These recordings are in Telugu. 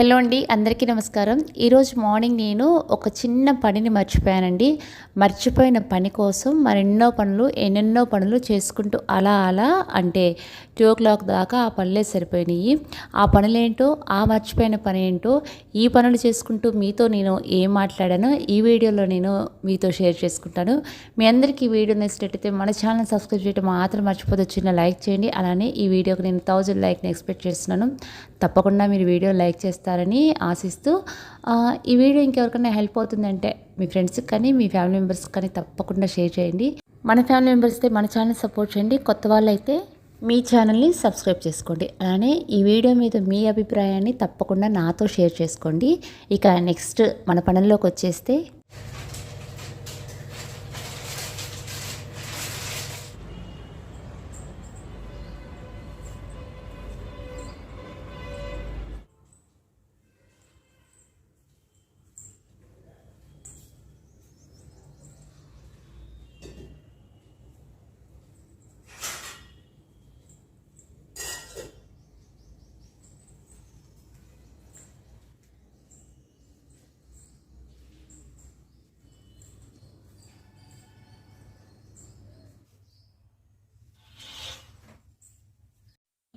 హలో అండి అందరికీ నమస్కారం. ఈరోజు మార్నింగ్ నేను ఒక చిన్న పనిని మర్చిపోయానండి. మర్చిపోయిన పని కోసం మరెన్నో పనులు ఎన్నెన్నో పనులు చేసుకుంటూ అలా అలా అంటే టూ ఓ క్లాక్ దాకా ఆ పనులే సరిపోయినాయి. ఆ పనులేంటో ఆ మర్చిపోయిన పని ఏంటో ఈ పనులు చేసుకుంటూ మీతో నేను ఏం మాట్లాడానో ఈ వీడియోలో నేను మీతో షేర్ చేసుకుంటాను. మీ అందరికీ ఈ వీడియో నచ్చినట్టయితే మన ఛానల్ సబ్స్క్రైబ్ చేయడం మాత్రం మర్చిపోతే చిన్న లైక్ చేయండి. అలానే ఈ వీడియోకి నేను థౌజండ్ లైక్ని ఎక్స్పెక్ట్ చేస్తున్నాను. తప్పకుండా మీరు వీడియో లైక్ చేస్తారని ఆశిస్తూ ఈ వీడియో ఇంకెవరికైనా హెల్ప్ అవుతుందంటే మీ ఫ్రెండ్స్కి కానీ మీ ఫ్యామిలీ మెంబర్స్కి కానీ తప్పకుండా షేర్ చేయండి. మన ఫ్యామిలీ మెంబర్స్ అయితే మన ఛానల్ సపోర్ట్ చేయండి. కొత్త వాళ్ళు అయితే మీ ఛానల్ని సబ్స్క్రైబ్ చేసుకోండి. అలానే ఈ వీడియో మీద మీ అభిప్రాయాన్ని తప్పకుండా నాతో షేర్ చేసుకోండి. ఇక నెక్స్ట్ మన పనుల్లోకి వచ్చేస్తే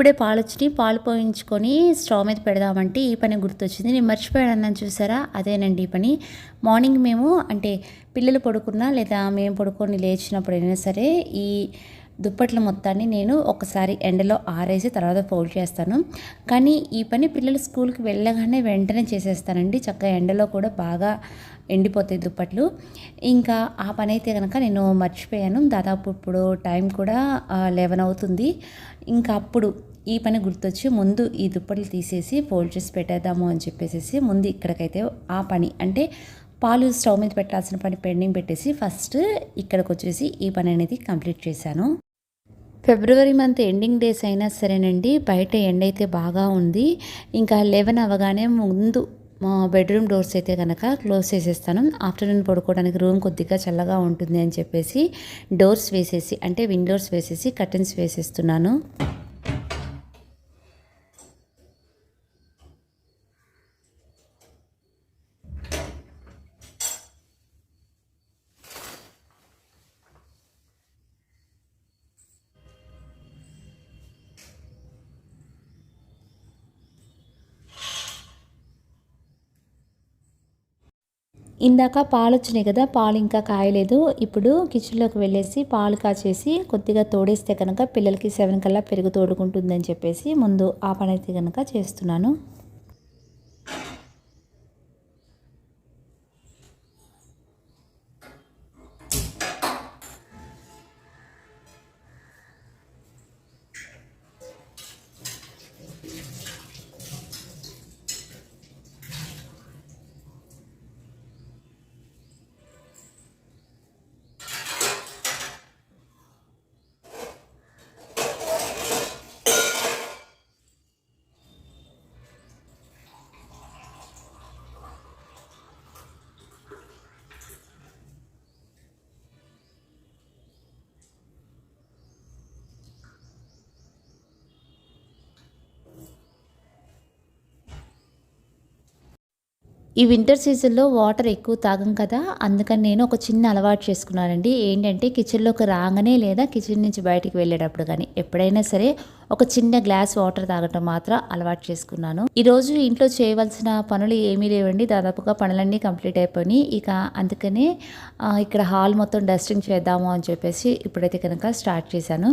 ఇప్పుడే పాలు వచ్చినాయి పాలు పోయించుకొని స్టవ్ మీద పెడదామంటే ఈ పని గుర్తొచ్చింది. నేను మర్చిపోయాను చూసారా? అదేనండి ఈ పని. మార్నింగ్ మేము అంటే పిల్లలు పడుకున్నా లేదా మేము పడుకొని లేచినప్పుడు అయినా సరే ఈ దుప్పట్ల మొత్తాన్ని నేను ఒకసారి ఎండలో ఆరేసి తర్వాత ఫోల్డ్ చేస్తాను. కానీ ఈ పని పిల్లలు స్కూల్కి వెళ్ళగానే వెంటనే చేసేస్తానండి. చక్కగా ఎండలో కూడా బాగా ఎండిపోతాయి దుప్పట్లు. ఇంకా ఆ పని అయితే కనుక నేను మర్చిపోయాను. దాదాపు ఇప్పుడు టైం కూడా లెవెన్ అవుతుంది. ఇంకా అప్పుడు ఈ పని గుర్తొచ్చి ముందు ఈ దుప్పట్లు తీసేసి ఫోల్డ్ చేసి పెట్టేద్దాము అని చెప్పేసి ముందు ఇక్కడికైతే ఆ పని అంటే పాలు స్టవ్ మీద పెట్టాల్సిన పని పెండింగ్ పెట్టేసి ఫస్ట్ ఇక్కడికి వచ్చేసి ఈ పని అనేది కంప్లీట్ చేశాను. ఫిబ్రవరి మంత్ ఎండింగ్ డేస్ అయినా సరేనండి బయట ఎండ అయితే బాగా ఉంది. ఇంకా లెవెన్ అవ్వగానే ముందు మా బెడ్రూమ్ డోర్స్ అయితే కనుక క్లోజ్ చేసేస్తాను. ఆఫ్టర్నూన్ పడుకోవడానికి రూమ్ కొద్దిగా చల్లగా ఉంటుంది అని చెప్పేసి డోర్స్ వేసేసి అంటే విండోర్స్ వేసేసి కర్టన్స్ వేసేస్తున్నాను. ఇందాక పాలు వచ్చినాయి కదా పాలు ఇంకా కాయలేదు. ఇప్పుడు కిచెన్లోకి వెళ్ళేసి పాలు కాచేసి కొద్దిగా తోడేస్తే కనుక పిల్లలకి సెవెన్ కల్లా పెరుగు తోడుకుంటుందని చెప్పేసి ముందు ఆ పని అయితే కనుక చేస్తున్నాను. ఈ వింటర్ సీజన్లో వాటర్ ఎక్కువ తాగం కదా అందుకని నేను ఒక చిన్న అలవాటు చేసుకున్నానండి. ఏంటంటే కిచెన్లోకి రాగానే లేదా కిచెన్ నుంచి బయటికి వెళ్ళేటప్పుడు కానీ ఎప్పుడైనా సరే ఒక చిన్న గ్లాస్ వాటర్ తాగటం మాత్రం అలవాటు చేసుకున్నాను. ఈరోజు ఇంట్లో చేయవలసిన పనులు ఏమీ లేవండి. దాదాపుగా పనులన్నీ కంప్లీట్ అయిపోయినాయి. ఇక అందుకనే ఇక్కడ హాల్ మొత్తం డస్టింగ్ చేద్దాము అని చెప్పేసి ఇప్పుడైతే కనుక స్టార్ట్ చేశాను.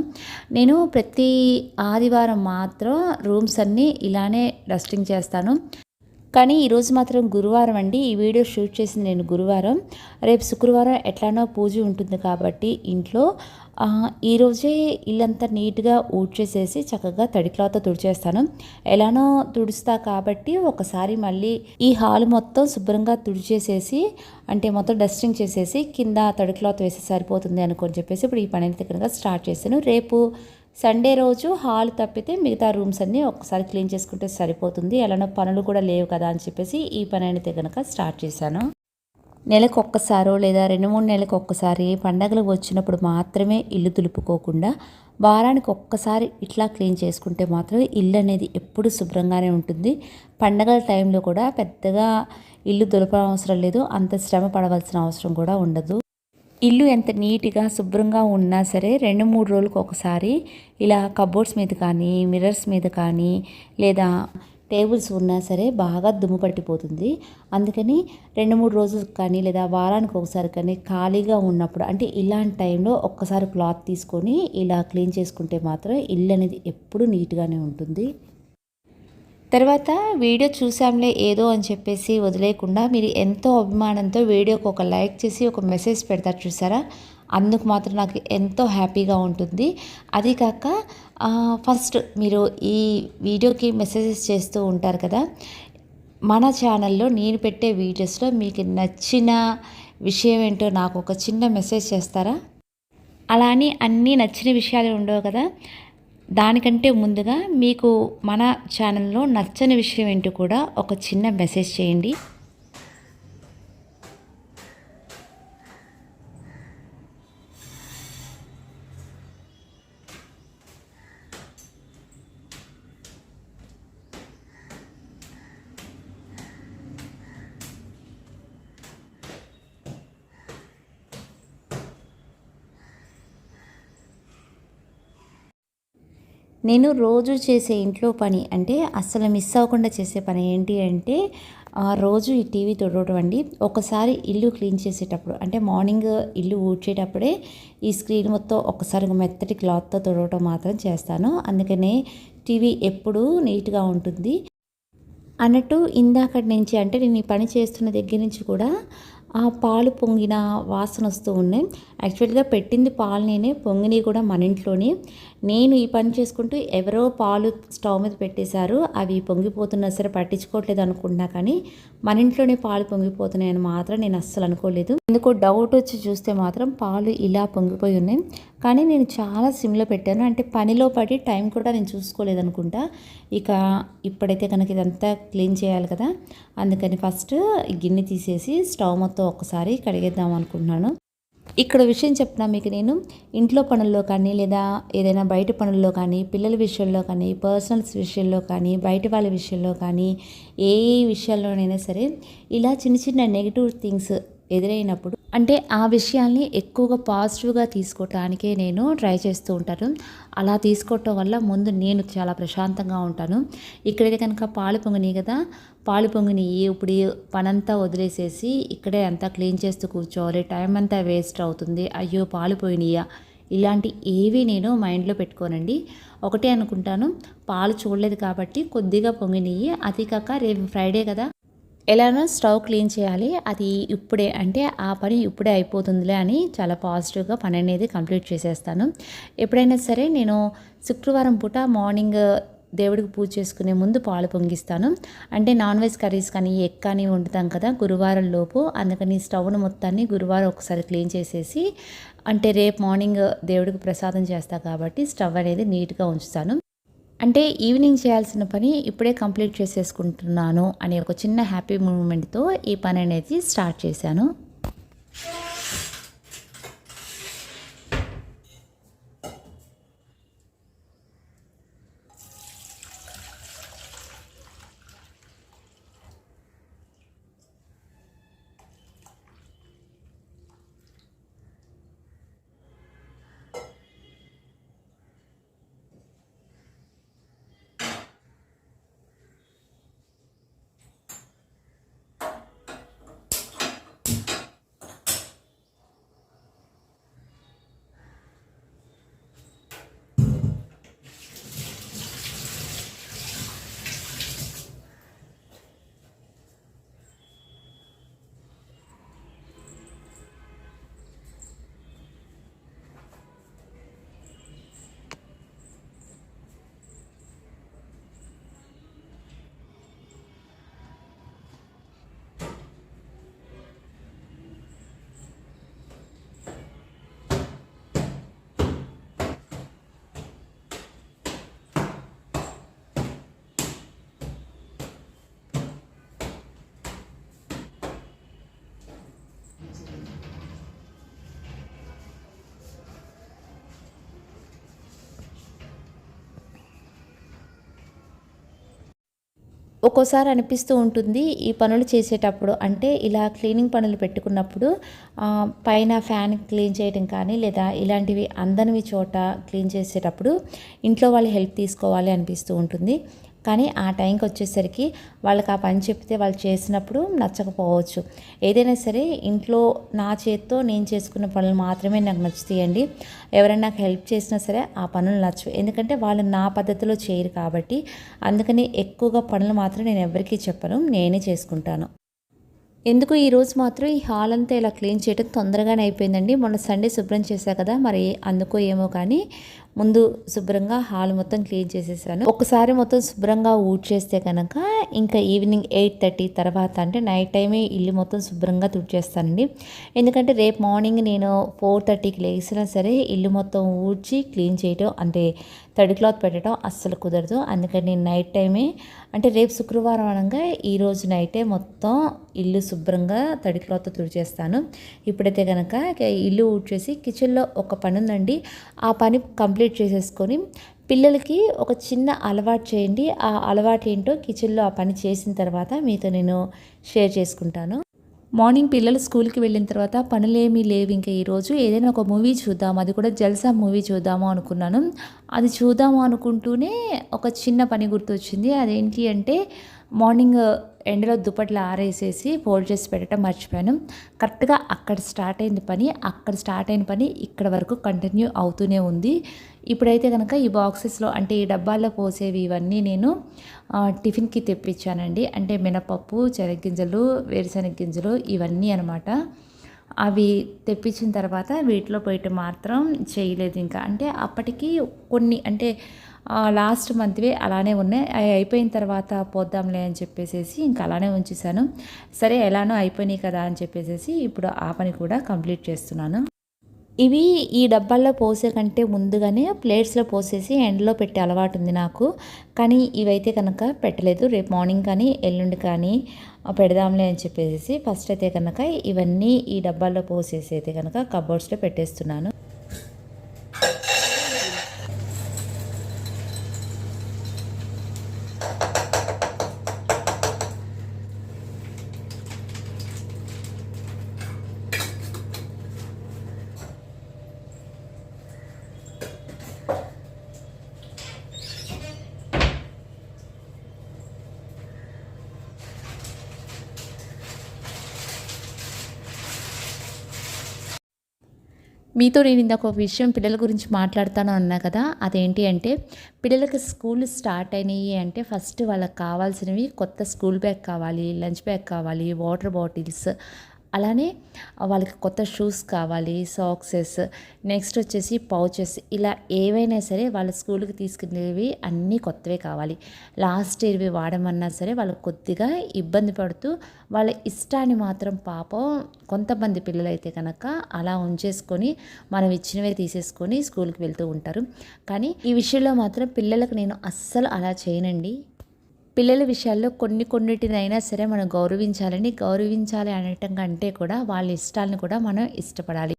నేను ప్రతి ఆదివారం మాత్రం రూమ్స్ అన్నీ ఇలానే డస్టింగ్ చేస్తాను. కానీ ఈరోజు మాత్రం గురువారం అండి. ఈ వీడియో షూట్ చేసింది నేను గురువారం. రేపు శుక్రవారం ఎట్లానో పూజ ఉంటుంది కాబట్టి ఇంట్లో ఈరోజే ఇల్లంతా నీట్గా ఊడ్చేసేసి చక్కగా తడి క్లాత్ తుడిచేస్తాను. ఎలానో తుడుస్తా కాబట్టి ఒకసారి మళ్ళీ ఈ హాల్ మొత్తం శుభ్రంగా తుడిచేసేసి అంటే మొత్తం డస్టింగ్ చేసేసి కింద తడి క్లాత్ వేస్తే సరిపోతుంది అనుకొని చెప్పేసి ఇప్పుడు ఈ పని అయితే కనుక స్టార్ట్ చేశాను. రేపు సండే రోజు హాల్ తప్పితే మిగతా రూమ్స్ అన్నీ ఒకసారి క్లీన్ చేసుకుంటే సరిపోతుంది. ఎలానో పనులు కూడా లేవు కదా అని చెప్పేసి ఈ పని అయితే కనుక స్టార్ట్ చేశాను. నెలకు ఒక్కసారో లేదా రెండు మూడు నెలలకు ఒక్కసారి పండగలు వచ్చినప్పుడు మాత్రమే ఇల్లు దులుపుకోకుండా వారానికి ఒక్కసారి ఇట్లా క్లీన్ చేసుకుంటే మాత్రం ఇల్లు అనేది ఎప్పుడు శుభ్రంగానే ఉంటుంది. పండగల టైంలో కూడా పెద్దగా ఇల్లు దులపడం అవసరం లేదు. అంత శ్రమ పడవలసిన అవసరం కూడా ఉండదు. ఇల్లు ఎంత నీట్గా శుభ్రంగా ఉన్నా సరే రెండు మూడు రోజులకు ఒకసారి ఇలా కబోర్డ్స్ మీద కానీ మిర్రర్స్ మీద కానీ లేదా టేబుల్స్ ఉన్నా సరే బాగా దుమ్ము పట్టిపోతుంది. అందుకని రెండు మూడు రోజులకు కానీ లేదా వారానికి ఒకసారి కానీ ఖాళీగా ఉన్నప్పుడు అంటే ఇలాంటి టైంలో ఒక్కసారి క్లాత్ తీసుకొని ఇలా క్లీన్ చేసుకుంటే మాత్రం ఇల్లు అనేది ఎప్పుడు నీట్గానే ఉంటుంది. తర్వాత వీడియో చూసాంలే ఏదో అని చెప్పేసి వదిలేయకుండా మీరు ఎంతో అభిమానంతో వీడియోకి ఒక లైక్ చేసి ఒక మెసేజ్ పెడతారు చూసారా? అందుకు మాత్రం నాకు ఎంతో హ్యాపీగా ఉంటుంది. అది కాక ఫస్ట్ మీరు ఈ వీడియోకి మెసేజెస్ చేస్తూ ఉంటారు కదా? మన ఛానల్లో నేను పెట్టే వీడియోస్లో మీకు నచ్చిన విషయం ఏంటో నాకు ఒక చిన్న మెసేజ్ చేస్తారా? అలా అని అన్నీ నచ్చిన విషయాలు ఉండవు కదా? దానికంటే ముందుగా మీకు మన ఛానల్లో నచ్చని విషయం ఏంటో కూడా ఒక చిన్న మెసేజ్ చేయండి. నేను రోజు చేసే ఇంట్లో పని అంటే అస్సలు మిస్ అవ్వకుండా చేసే పని ఏంటి అంటే రోజు ఈ టీవీ తొడవడం అండి. ఒకసారి ఇల్లు క్లీన్ చేసేటప్పుడు అంటే మార్నింగ్ ఇల్లు ఊడ్చేటప్పుడే ఈ స్క్రీన్ మొత్తం ఒకసారి మెత్తటి క్లాత్తో తొడవటం మాత్రం చేస్తాను. అందుకనే టీవీ ఎప్పుడూ నీట్గా ఉంటుంది. అన్నట్టు ఇందాకటి నుంచి అంటే నేను ఈ పని చేస్తున్న దగ్గర నుంచి కూడా ఆ పాలు పొంగిన వాసన వస్తూ ఉన్నాయి. యాక్చువల్గా పెట్టింది పాలు నేనే పొంగినవి కూడా మన ఇంట్లోనే. నేను ఈ పని చేసుకుంటూ ఎవరో పాలు స్టవ్ మీద పెట్టేశారు అవి పొంగిపోతున్నా సరే పట్టించుకోవట్లేదు అనుకుంటున్నా కానీ మన ఇంట్లోనే పాలు పొంగిపోతున్నాయని మాత్రం నేను అస్సలు అనుకోలేదు. ఎందుకో డౌట్ వచ్చి చూస్తే మాత్రం పాలు ఇలా పొంగిపోయి ఉన్నాయి. కానీ నేను చాలా సిమ్లో పెట్టాను. అంటే పనిలో పడి టైం కూడా నేను చూసుకోలేదు అనుకుంటా. ఇక ఇప్పుడైతే కనుక ఇదంతా క్లీన్ చేయాలి కదా. అందుకని ఫస్ట్ గిన్నె తీసేసి స్టవ్ మొత్తం ఒక్కసారి కడిగేద్దాం అనుకుంటున్నాను. ఇక్కడ విషయం చెప్తున్నా మీకు నేను ఇంట్లో పనుల్లో కానీ లేదా ఏదైనా బయట పనుల్లో కానీ పిల్లల విషయంలో కానీ పర్సనల్స్ విషయంలో కానీ బయట వాళ్ళ విషయంలో కానీ ఏ విషయాల్లోనైనా సరే ఇలా చిన్న చిన్న నెగిటివ్ థింగ్స్ ఎదురైనప్పుడు అంటే ఆ విషయాల్ని ఎక్కువగా పాజిటివ్గా తీసుకోవటానికే నేను ట్రై చేస్తూ ఉంటాను. అలా తీసుకోవటం వల్ల ముందు నేను చాలా ప్రశాంతంగా ఉంటాను. ఇక్కడైతే కనుక పాలు పొంగినాయి కదా పాలు పొంగినాయి ఇప్పుడు పనంతా వదిలేసేసి ఇక్కడే అంతా క్లీన్ చేస్తూ కూర్చోవాలి. టైం అంతా వేస్ట్ అవుతుంది. అయ్యో పాలు పోయినాయా? ఇలాంటి ఏవి నేను మైండ్లో పెట్టుకోనండి. ఒకటే అనుకుంటాను పాలు చూడలేదు కాబట్టి కొద్దిగా పొంగినాయి. అది కాక రేపు ఫ్రైడే కదా ఎలానో స్టవ్ క్లీన్ చేయాలి. అది ఇప్పుడే అంటే ఆ పని ఇప్పుడే అయిపోతుందిలే అని చాలా పాజిటివ్గా పని అనేది కంప్లీట్ చేసేస్తాను. ఎప్పుడైనా సరే నేను శుక్రవారం పూట మార్నింగ్ దేవుడికి పూజ చేసుకునే ముందు పాలు పొంగిస్తాను. అంటే నాన్ వెజ్ కర్రీస్ కానీ ఎగ్ కానీ వండుతాం కదా గురువారం లోపు. అందుకని స్టవ్ను మొత్తాన్ని గురువారం ఒకసారి క్లీన్ చేసేసి అంటే రేపు మార్నింగ్ దేవుడికి ప్రసాదం చేస్తా కాబట్టి స్టవ్ అనేది నీట్గా ఉంచుతాను. అంటే ఈవినింగ్ చేయాల్సిన పని ఇప్పుడే కంప్లీట్ చేసేసుకుంటున్నాను అనే ఒక చిన్న హ్యాపీ మూమెంట్తో ఈ పని అనేది స్టార్ట్ చేశాను. ఒక్కోసారి అనిపిస్తూ ఉంటుంది ఈ పనులు చేసేటప్పుడు. అంటే ఇలా క్లీనింగ్ పనులు పెట్టుకున్నప్పుడు పైన ఫ్యాన్ క్లీన్ చేయడం కానీ లేదా ఇలాంటివి అందనివి చోట క్లీన్ చేసేటప్పుడు ఇంట్లో వాళ్ళు హెల్ప్ తీసుకోవాలి అనిపిస్తూ ఉంటుంది. కానీ ఆ టైంకి వచ్చేసరికి వాళ్ళకి ఆ పని చెప్తే వాళ్ళు చేసినప్పుడు నచ్చకపోవచ్చు. ఏదైనా సరే ఇంట్లో నా చేత్తో నేను చేసుకున్న పనులు మాత్రమే నాకు నచ్చుతాయండి. ఎవరైనా నాకు హెల్ప్ చేసినా సరే ఆ పనులు నచ్చు ఎందుకంటే వాళ్ళు నా పద్ధతిలో చేయరు కాబట్టి అందుకని ఎక్కువగా పనులు మాత్రం నేను ఎవరికీ చెప్పను. నేనే చేసుకుంటాను. ఎందుకు ఈరోజు మాత్రం ఈ హాల్ అంతా ఇలా క్లీన్ చేయడం తొందరగానే అయిపోయిందండి. మొన్న సండే శుభ్రం చేశా కదా మరి అందుకో ఏమో కానీ ముందు శుభ్రంగా హాల్ మొత్తం క్లీన్ చేసేసాను. ఒకసారి మొత్తం శుభ్రంగా ఊడ్చేస్తే కనుక ఇంకా ఈవినింగ్ ఎయిట్ థర్టీ తర్వాత అంటే నైట్ టైమే ఇల్లు మొత్తం శుభ్రంగా తుడిచేస్తానండి. ఎందుకంటే రేపు మార్నింగ్ నేను ఫోర్ థర్టీకి లేచినా సరే ఇల్లు మొత్తం ఊడ్చి క్లీన్ చేయటం అంటే తడి క్లాత్ పెట్టడం అస్సలు కుదరదు. అందుకని నేను నైట్ టైమే అంటే రేపు శుక్రవారం అనగా ఈరోజు నైటే మొత్తం ఇల్లు శుభ్రంగా తడి క్లాత్ తుడిచేస్తాను. ఇప్పుడైతే కనుక ఇల్లు ఊడ్చేసి కిచెన్లో ఒక పని ఉందండి ఆ పని కంప్లీట్ చేసేసుకొని పిల్లలకి ఒక చిన్న అలవాటు చేయండి. ఆ అలవాటు ఏంటో కిచెన్లో ఆ పని చేసిన తర్వాత మీతో నేను షేర్ చేసుకుంటాను. మార్నింగ్ పిల్లలు స్కూల్కి వెళ్ళిన తర్వాత పనులేమీ లేవు. ఇంకా ఈరోజు ఏదైనా ఒక మూవీ చూద్దాం. అది కూడా జల్సా మూవీ చూద్దాము అనుకున్నాను. అది చూద్దాము అనుకుంటూనే ఒక చిన్న పని గుర్తొచ్చింది. అదేంటి అంటే మార్నింగ్ ఎండలో దుప్పట్లు ఆరేసేసి ఫోల్డ్ చేసి పెట్టడం మర్చిపోయాను. కరెక్ట్గా అక్కడ స్టార్ట్ అయిన పని అక్కడ స్టార్ట్ అయిన పని ఇక్కడ వరకు కంటిన్యూ అవుతూనే ఉంది. ఇప్పుడైతే కనుక ఈ బాక్సెస్లో అంటే ఈ డబ్బాల్లో పోసేవి ఇవన్నీ నేను టిఫిన్కి తెప్పించానండి. అంటే మినపప్పు చెనగ్గింజలు వేరుశనగ గింజలు ఇవన్నీ అనమాట. అవి తెప్పించిన తర్వాత వీటిలో పోయటం మాత్రం చేయలేదు ఇంకా. అంటే అప్పటికి కొన్ని అంటే లాస్ట్ మంత్వే అలానే ఉన్నాయి. అవి అయిపోయిన తర్వాత పోద్దాంలే అని చెప్పేసేసి ఇంకా అలానే ఉంచేసాను సరే ఎలానో అయిపోయినాయి కదా అని చెప్పేసి ఇప్పుడు ఆ పని కూడా కంప్లీట్ చేస్తున్నాను. ఇవి ఈ డబ్బాల్లో పోసే కంటే ముందుగానే ప్లేట్స్లో పోసేసి ఎండలో పెట్టే అలవాటు ఉంది నాకు. కానీ ఇవైతే కనుక పెట్టలేదు. రేపు మార్నింగ్ కానీ ఎల్లుండి కానీ పెడదాంలే అని చెప్పేసి ఫస్ట్ అయితే కనుక ఇవన్నీ ఈ డబ్బాల్లో పోసేసి అయితే కనుక కబోర్డ్స్లో పెట్టేస్తున్నాను. మీతో నేను ఇందాక ఒక విషయం పిల్లల గురించి మాట్లాడతాను అన్నా కదా అదేంటి అంటే పిల్లలకి స్కూల్ స్టార్ట్ అయినాయి అంటే ఫస్ట్ వాళ్ళకి కావాల్సినవి కొత్త స్కూల్ బ్యాగ్ కావాలి లంచ్ బ్యాగ్ కావాలి వాటర్ బాటిల్స్ అలానే వాళ్ళకి కొత్త షూస్ కావాలి సాక్సెస్ నెక్స్ట్ వచ్చేసి పౌచెస్ ఇలా ఏవైనా సరే వాళ్ళ స్కూల్కి తీసుకునేవి అన్నీ కొత్తవే కావాలి. లాస్ట్ ఇయర్వి వాడమన్నా సరే వాళ్ళు కొద్దిగా ఇబ్బంది పడుతూ వాళ్ళ ఇష్టాన్ని మాత్రం పాపం కొంతమంది పిల్లలైతే కనుక అలా ఉంచేసుకొని మనం ఇచ్చినవే తీసేసుకొని స్కూల్కి వెళ్తూ ఉంటారు. కానీ ఈ విషయంలో మాత్రం పిల్లలకు నేను అస్సలు అలా చేయనండి. పిల్లల విషయాల్లో కొన్ని కొన్నిటినైనా సరే మనం గౌరవించాలని గౌరవించాలి అనటం కంటే కూడా వాళ్ళ ఇష్టాలను కూడా మనం ఇష్టపడాలి.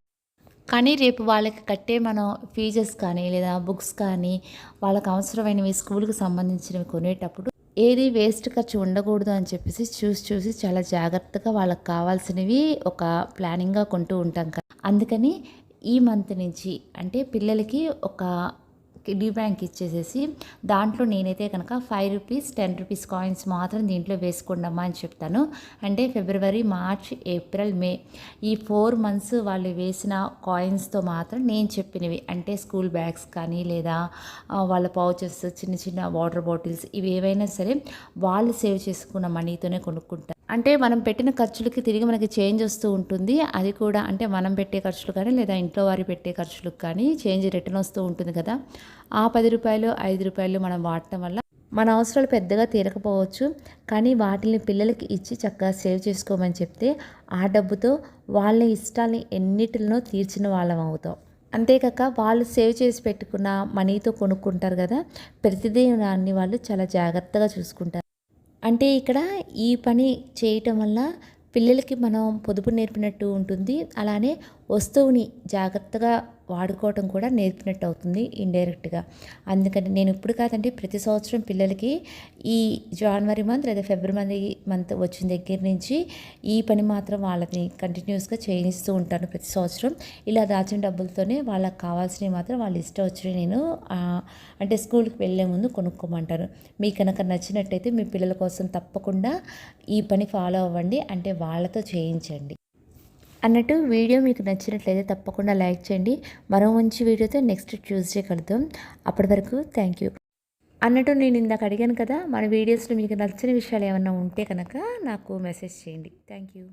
కానీ రేపు వాళ్ళకి కట్టే మనం ఫీజెస్ కానీ లేదా బుక్స్ కానీ వాళ్ళకి అవసరమైనవి స్కూల్కి సంబంధించినవి కొనేటప్పుడు ఏది వేస్ట్ ఖర్చు ఉండకూడదు అని చెప్పేసి చూసి చూసి చాలా జాగ్రత్తగా వాళ్ళకి కావాల్సినవి ఒక ప్లానింగ్గా కొంటూ ఉంటాం కదా. అందుకని ఈ మంత్ నుంచి అంటే పిల్లలకి ఒక డీ బ్యాంక్ ఇచ్చేసేసి దాంట్లో నేనైతే కనుక five rupees ten rupees coins మాత్రం దీంట్లో వేసుకోండమ్మా అని చెప్తాను. అంటే ఫిబ్రవరి మార్చ్ ఏప్రిల్ మే ఈ ఫోర్ మంత్స్ వాళ్ళు వేసిన కాయిన్స్తో మాత్రం నేను చెప్పినవి. అంటే స్కూల్ బ్యాగ్స్ కానీ లేదా వాళ్ళ పౌచెస్ చిన్న చిన్న వాటర్ బాటిల్స్ ఇవి ఏవైనా సరే వాళ్ళు సేవ్ చేసుకున్న మనీతోనే కొనుక్కుంటారు అంటే మనం పెట్టిన ఖర్చులకి తిరిగి మనకి చేంజ్ వస్తూ ఉంటుంది. అది కూడా అంటే మనం పెట్టే ఖర్చులు కానీ లేదా ఇంట్లో వారి పెట్టే ఖర్చులకు కానీ చేంజ్ రిటర్న్ వస్తూ ఉంటుంది కదా. ఆ పది రూపాయలు ఐదు రూపాయలు మనం వాడటం వల్ల మన అవసరాలు పెద్దగా తీరకపోవచ్చు. కానీ వాటిని పిల్లలకి ఇచ్చి చక్కగా సేవ్ చేసుకోమని చెప్తే ఆ డబ్బుతో వాళ్ళ ఇష్టాలని ఎన్నిటిలో తీర్చిన వాళ్ళం అవుతాం. అంతేకాక వాళ్ళు సేవ్ చేసి పెట్టుకున్న మనీతో కొనుక్కుంటారు కదా. ప్రతిదీ దాన్ని వాళ్ళు చాలా జాగ్రత్తగా చూసుకుంటారు. అంటే ఇక్కడ ఈ పని చేయటం వల్ల పిల్లలకి మనం పొదుపు నేర్పినట్టు ఉంటుంది. అలానే వస్తువుని జాగ్రత్తగా వాడుకోవటం కూడా నేర్పినట్టు అవుతుంది ఇండైరెక్ట్గా. అందుకని నేను ఇప్పుడు కాదండి ప్రతి సంవత్సరం పిల్లలకి ఈ జనవరి మంత్ లేదా ఫిబ్రవరి మంత్ వచ్చిన దగ్గర నుంచి ఈ పని మాత్రం వాళ్ళని కంటిన్యూస్గా చేయిస్తూ ఉంటాను ప్రతి సంవత్సరం. ఇలా దాచిన డబ్బులతోనే వాళ్ళకి కావాల్సినవి మాత్రం వాళ్ళు ఇష్టం వచ్చినవి నేను అంటే స్కూల్కి వెళ్ళే ముందు కొనుక్కోమంటాను. మీకు కనుక నచ్చినట్టయితే మీ పిల్లల కోసం తప్పకుండా ఈ పని ఫాలో అవ్వండి అంటే వాళ్ళతో చేయించండి. అన్నట్టు వీడియో మీకు నచ్చినట్లయితే తప్పకుండా లైక్ చేయండి. మరో మంచి వీడియోతో నెక్స్ట్ ట్యూస్డే కలుద్దాం. అప్పటి వరకు థ్యాంక్ యూ. అన్నట్టు నేను ఇందాక అడిగాను కదా మన వీడియోస్లో మీకు నచ్చిన విషయాలు ఏమైనా ఉంటే కనుక నాకు మెసేజ్ చేయండి. Thank you.